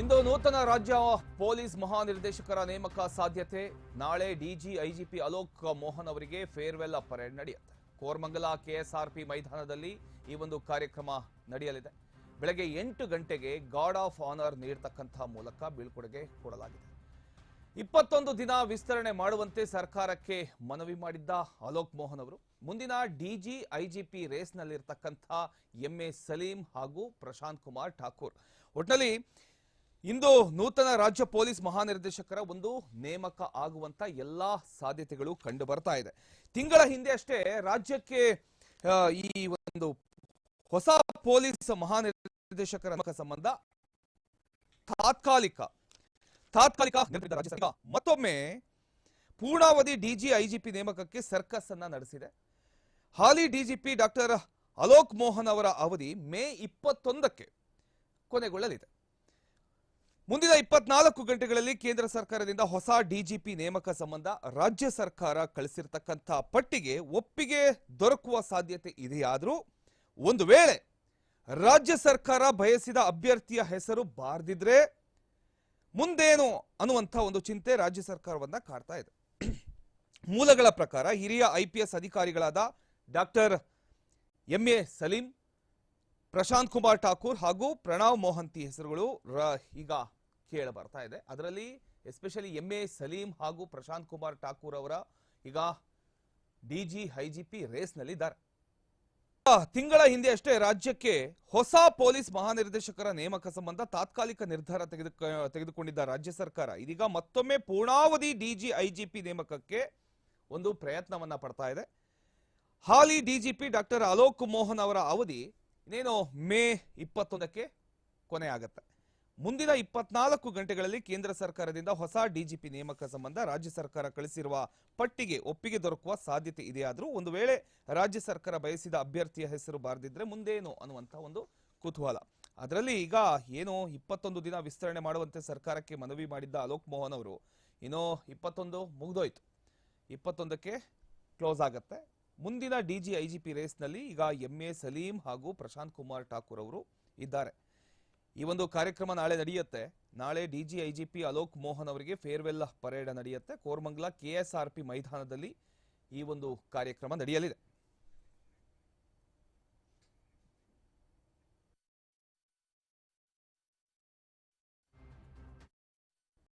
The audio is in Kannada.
ಇಂದು ನೂತನ ರಾಜ್ಯ ಪೊಲೀಸ್ ಮಹಾನಿರ್ದೇಶಕರ ನೇಮಕ ಸಾಧ್ಯತೆ. ನಾಳೆ ಡಿಜಿ, ಐಜಿಪಿ ಅಲೋಕ್ ಮೋಹನ್ ಅವರಿಗೆ ಫೇರ್ವೆಲ್ ಪರೇಡ್ ನಡೆಯುತ್ತೆ. ಕೋರ್ಮಂಗಲ ಕೆಎಸ್ಆರ್ಪಿ ಮೈದಾನದಲ್ಲಿ ಈ ಒಂದು ಕಾರ್ಯಕ್ರಮ ನಡೆಯಲಿದೆ. ಬೆಳಗ್ಗೆ ಎಂಟು ಗಂಟೆಗೆ ಗಾರ್ಡ್ ಆಫ್ ಆನರ್ ನೀಡತಕ್ಕಂಥ ಮೂಲಕ ಬೀಳ್ಕೊಡುಗೆ ಕೊಡಲಾಗಿದೆ. ಇಪ್ಪತ್ತೊಂದು ದಿನ ವಿಸ್ತರಣೆ ಮಾಡುವಂತೆ ಸರ್ಕಾರಕ್ಕೆ ಮನವಿ ಮಾಡಿದ್ದ ಅಲೋಕ್ ಮೋಹನ್ ಅವರು, ಮುಂದಿನ ಡಿಜಿ, ಐಜಿಪಿ ರೇಸ್ನಲ್ಲಿರ್ತಕ್ಕಂಥ ಎಂ ಎ ಸಲೀಂ ಹಾಗೂ ಪ್ರಶಾಂತ್ ಕುಮಾರ್ ಠಾಕೂರ್. ಒಟ್ಟಿನಲ್ಲಿ ಇಂದು ನೂತನ ರಾಜ್ಯ ಪೊಲೀಸ್ ಮಹಾನಿರ್ದೇಶಕರ ಒಂದು ನೇಮಕ ಆಗುವಂತ ಎಲ್ಲಾ ಸಾಧ್ಯತೆಗಳು ಕಂಡು ಬರ್ತಾ ಇದೆ. ತಿಂಗಳ ಹಿಂದೆ ಅಷ್ಟೇ ರಾಜ್ಯಕ್ಕೆ ಈ ಒಂದು ಹೊಸ ಪೊಲೀಸ್ ಮಹಾನಿರ್ದೇಶಕರ ನೇಮಕ ಸಂಬಂಧ ತಾತ್ಕಾಲಿಕ ತಾತ್ಕಾಲಿಕ ರಾಜ್ಯ ಸರ್ಕಾರ ಮತ್ತೊಮ್ಮೆ ಪೂರ್ಣಾವಧಿ ಡಿಜಿ ಐಜಿಪಿ ನೇಮಕಕ್ಕೆ ಸರ್ಕಸ್ ಅನ್ನ ನಡೆಸಿದೆ. ಹಾಲಿ ಡಿಜಿಪಿ ಡಾಕ್ಟರ್ ಅಲೋಕ್ ಮೋಹನ್ ಅವರ ಅವಧಿ ಮೇ ಇಪ್ಪತ್ತೊಂದಕ್ಕೆ ಕೊನೆಗೊಳ್ಳಲಿದೆ. ಮುಂದಿನ ಇಪ್ಪತ್ನಾಲ್ಕು ಗಂಟೆಗಳಲ್ಲಿ ಕೇಂದ್ರ ಸರ್ಕಾರದಿಂದ ಹೊಸ ಡಿಜಿಪಿ ನೇಮಕ ಸಂಬಂಧ ರಾಜ್ಯ ಸರ್ಕಾರ ಕಳಿಸಿರ್ತಕ್ಕಂಥ ಪಟ್ಟಿಗೆ ಒಪ್ಪಿಗೆ ದೊರಕುವ ಸಾಧ್ಯತೆ ಇದೆಯಾದರೂ ಒಂದು ವೇಳೆ ರಾಜ್ಯ ಸರ್ಕಾರ ಬಯಸಿದ ಅಭ್ಯರ್ಥಿಯ ಹೆಸರು ಬಾರ್ದಿದ್ರೆ ಮುಂದೇನು ಅನ್ನುವಂಥ ಒಂದು ಚಿಂತೆ ರಾಜ್ಯ ಸರ್ಕಾರವನ್ನ ಕಾಡ್ತಾ ಇದೆ. ಮೂಲಗಳ ಪ್ರಕಾರ ಹಿರಿಯ ಐಪಿಎಸ್ ಅಧಿಕಾರಿಗಳಾದ doctor M A Salim Prashant Kumar Thakur ಹಾಗೂ ಪ್ರಣವ್ ಮೋಹಂತಿ ಹೆಸರುಗಳು ಈಗ ಕೇಳ ಬರ್ತಾ ಇದೆ. ಅದರಲ್ಲಿ ಎಸ್ಪೆಷಲಿ ಎಂ ಎ ಸಲೀಂ ಹಾಗೂ ಪ್ರಶಾಂತ್ ಕುಮಾರ್ ಠಾಕೂರ್ ಅವರ ಈಗ ಡಿಜಿ ಐಜಿಪಿ ರೇಸ್ನಲ್ಲಿದ್ದಾರೆ. ತಿಂಗಳ ಹಿಂದೆ ಅಷ್ಟೇ ರಾಜ್ಯಕ್ಕೆ ಹೊಸ ಪೊಲೀಸ್ ಮಹಾನಿರ್ದೇಶಕರ ನೇಮಕ ಸಂಬಂಧ ತಾತ್ಕಾಲಿಕ ನಿರ್ಧಾರ ತೆಗೆದುಕ, ತೆಗೆದುಕೊಂಡಿದ್ದ ರಾಜ್ಯ ಸರ್ಕಾರ, ಇದೀಗ ಮತ್ತೊಮ್ಮೆ ಪೂರ್ಣಾವಧಿ ಡಿಜಿ ಐಜಿಪಿ ನೇಮಕಕ್ಕೆ ಒಂದು ಪ್ರಯತ್ನವನ್ನ ಪಡ್ತಾ ಇದೆ. ಹಾಲಿ ಡಿಜಿಪಿ ಡಾಕ್ಟರ್ ಅಲೋಕ್ ಮೋಹನ್ ಅವರ ಅವಧಿ ಇನ್ನೇನು ಮೇ ಇಪ್ಪತ್ತೊಂದಕ್ಕೆ ಕೊನೆ ಆಗತ್ತೆ. ಮುಂದಿನ ಇಪ್ಪತ್ನಾಲ್ಕು ಗಂಟೆಗಳಲ್ಲಿ ಕೇಂದ್ರ ಸರ್ಕಾರದಿಂದ ಹೊಸ ಡಿಜಿಪಿ ನೇಮಕ ಸಂಬಂಧ ರಾಜ್ಯ ಸರ್ಕಾರ ಕಳಿಸಿರುವ ಪಟ್ಟಿಗೆ ಒಪ್ಪಿಗೆ ದೊರಕುವ ಸಾಧ್ಯತೆ ಇದೆಯಾದರೂ ಒಂದು ವೇಳೆ ರಾಜ್ಯ ಸರ್ಕಾರ ಬಯಸಿದ ಅಭ್ಯರ್ಥಿಯ ಹೆಸರು ಬಾರದಿದ್ರೆ ಮುಂದೇನು ಅನ್ನುವಂಥ ಒಂದು ಕುತೂಹಲ. ಅದರಲ್ಲಿ ಈಗ ಏನು ಇಪ್ಪತ್ತೊಂದು ದಿನ ವಿಸ್ತರಣೆ ಮಾಡುವಂತೆ ಸರ್ಕಾರಕ್ಕೆ ಮನವಿ ಮಾಡಿದ್ದ ಅಲೋಕ್ ಮೋಹನ್ ಅವರು, ಏನೋ ಇಪ್ಪತ್ತೊಂದು ಮುಗಿದೋಯ್ತು. ಇಪ್ಪತ್ತೊಂದಕ್ಕೆ ಕ್ಲೋಸ್ ಆಗತ್ತೆ. ಮುಂದಿನ ಡಿಜಿ ಐಜಿಪಿ ರೇಸ್ನಲ್ಲಿ ಈಗ ಎಂಎ ಸಲೀಂ ಹಾಗೂ ಪ್ರಶಾಂತ್ ಕುಮಾರ್ ಠಾಕೂರ್ ಅವರು ಇದ್ದಾರೆ. ಈ ಒಂದು ಕಾರ್ಯಕ್ರಮ ನಾಳೆ ನಡೆಯುತ್ತೆ. ನಾಳೆ ಡಿಜಿ ಐಜಿಪಿ ಅಲೋಕ್ ಮೋಹನ್ ಅವರಿಗೆ ಫೇರ್ವೆಲ್ ಪರೇಡ್ ನಡೆಯುತ್ತೆ. ಕೋರ್ಮಂಗಲ ಕೆಎಸ್ಆರ್ಪಿ ಮೈದಾನದಲ್ಲಿ ಈ ಒಂದು ಕಾರ್ಯಕ್ರಮ ನಡೆಯಲಿದೆ.